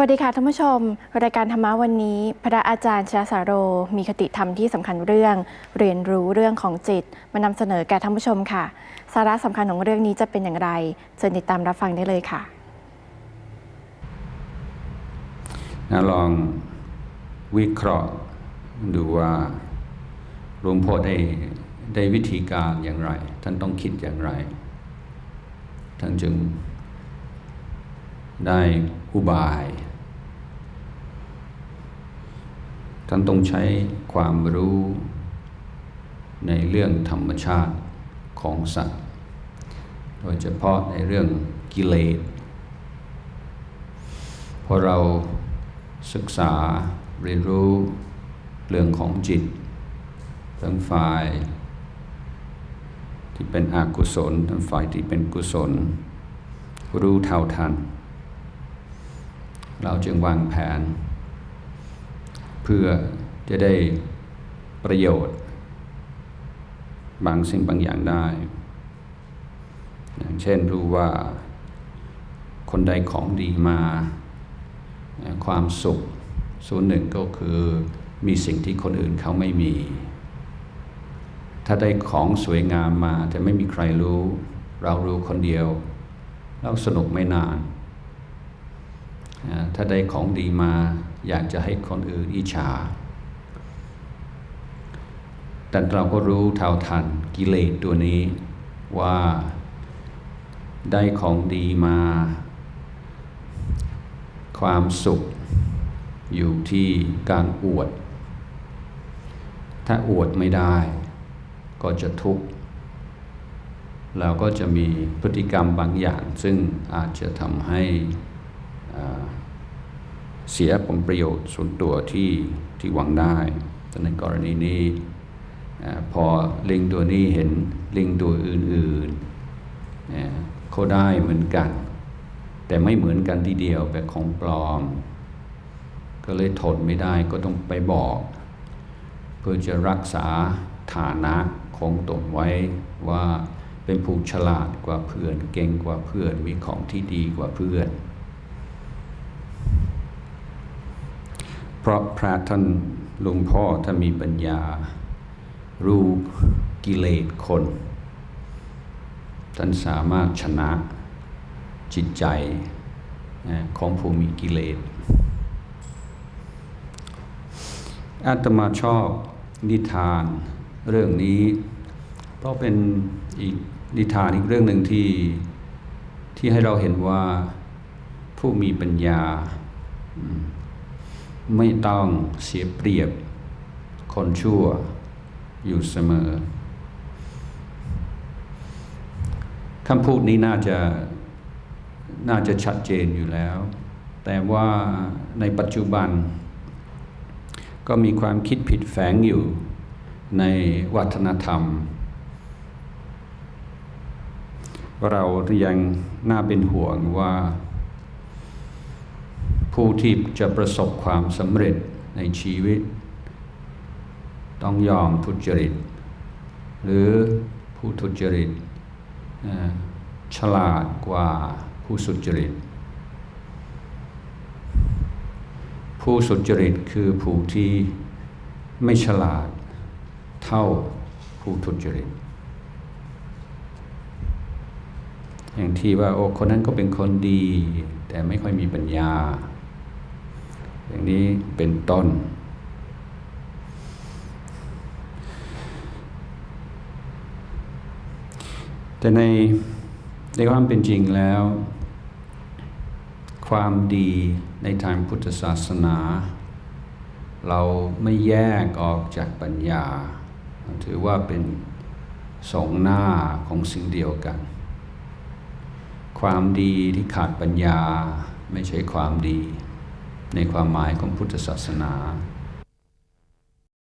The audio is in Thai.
วัสดีค่ะท่านผู้ชม รายการธรรมะวันนี้ พระอาจารย์ชยสาโร มีคติธรรมที่สำคัญเรื่อง เรียนรู้เรื่องของจิต มานำเสนอแก่ท่านผู้ชมค่ะ สาระสำคัญของเรื่องนี้จะเป็นอย่างไรเชิญติดตามรับฟังได้เลยค่ะนะลองวิเคราะห์ดูว่าหลวงพ่อได้ได้วิธีการอย่างไร ท่านต้องคิดอย่างไรท่านจึงได้อุบาย ท่านต้องใช้ความรู้ในเรื่องธรรมชาติของสัตว์ โดยเฉพาะในเรื่องกิเลสพอเราศึกษาเรียนรู้เรื่องของจิตทั้งฝ่าย ที่เป็นอกุศลทั้งฝ่ายที่เป็นกุศล รู้เท่าทัน เราจึงวางแผน เพื่อจะได้ประโยชน์ บางสิ่งบางอย่างได้ อย่างเช่นรู้ว่าคนใดของดีมา ความสุขส่วนหนึ่งก็คือมีสิ่งที่คนอื่นเขาไม่มี ถ้าได้ของสวยงามมาแต่ไม่มีใครรู้ เรารู้คนเดียว เราสนุกไม่นาน ถ้าได้ของดีมา อยากจะให้คนอื่นอิจฉา แต่เราก็รู้เท่าทันกิเลสตัวนี้ว่าได้ของดีมา ความสุขอยู่ที่การอวด ถ้าอวดไม่ได้ก็จะทุกข์เราก็จะมีพฤติกรรมบางอย่าง ซึ่งอาจจะทำให้ เสียผลประโยชน์ส่วนตัวที่ที่หวังได้แต่ในกรณีนี้พอลิงตัวนี้เห็นลิงตัวอื่นๆเขาได้เหมือนกัน แต่ไม่เหมือนกันทีเดียวแบบของปลอม ก็เลยทนไม่ได้ก็ต้องไปบอก เพื่อจะรักษาฐานะของตนไว้ว่าเป็นผู้ฉลาดกว่าเพื่อน เก่งกว่าเพื่อนมีของที่ดีกว่าเพื่อน เพราะพระท่านหลวงพ่อท่านมีปัญญา รู้กิเลสคน ท่านสามารถชนะจิตใจของผู้มีกิเลสอาตมาชอบนิทานเรื่องนี้ เพราะเป็นอีกนิทานอีกเรื่องหนึ่งที่ที่ให้เราเห็นว่าผู้มีปัญญา ไม่ต้องเสียเปรียบ คนชั่วอยู่เสมอคำพูดนี้น่าจะน่าจะชัดเจนอยู่แล้ว แต่ว่าในปัจจุบัน ก็มีความคิดผิดแฝงอยู่ในวัฒนธรรม เรายังน่าเป็นห่วงว่า ผู้ที่จะประสบความสำเร็จในชีวิต ต้องยอมทุจริต หรือผู้ทุจริตฉลาดกว่าผู้สุจริต ผู้สุจริตคือผู้ที่ไม่ฉลาดเท่าผู้ทุจริต อย่างที่ว่าโอ้คนนั้นก็เป็นคนดี แต่ไม่ค่อยมีปัญญา อย่างนี้เป็นต้น แต่ในในความเป็นจริงแล้ว ความดีในทางพุทธศาสนา เราไม่แยกออกจากปัญญา ถือว่าเป็นสองหน้าของสิ่งเดียวกัน ความดีที่ขาดปัญญาไม่ใช่ความดี ในความหมายของพุทธศาสนา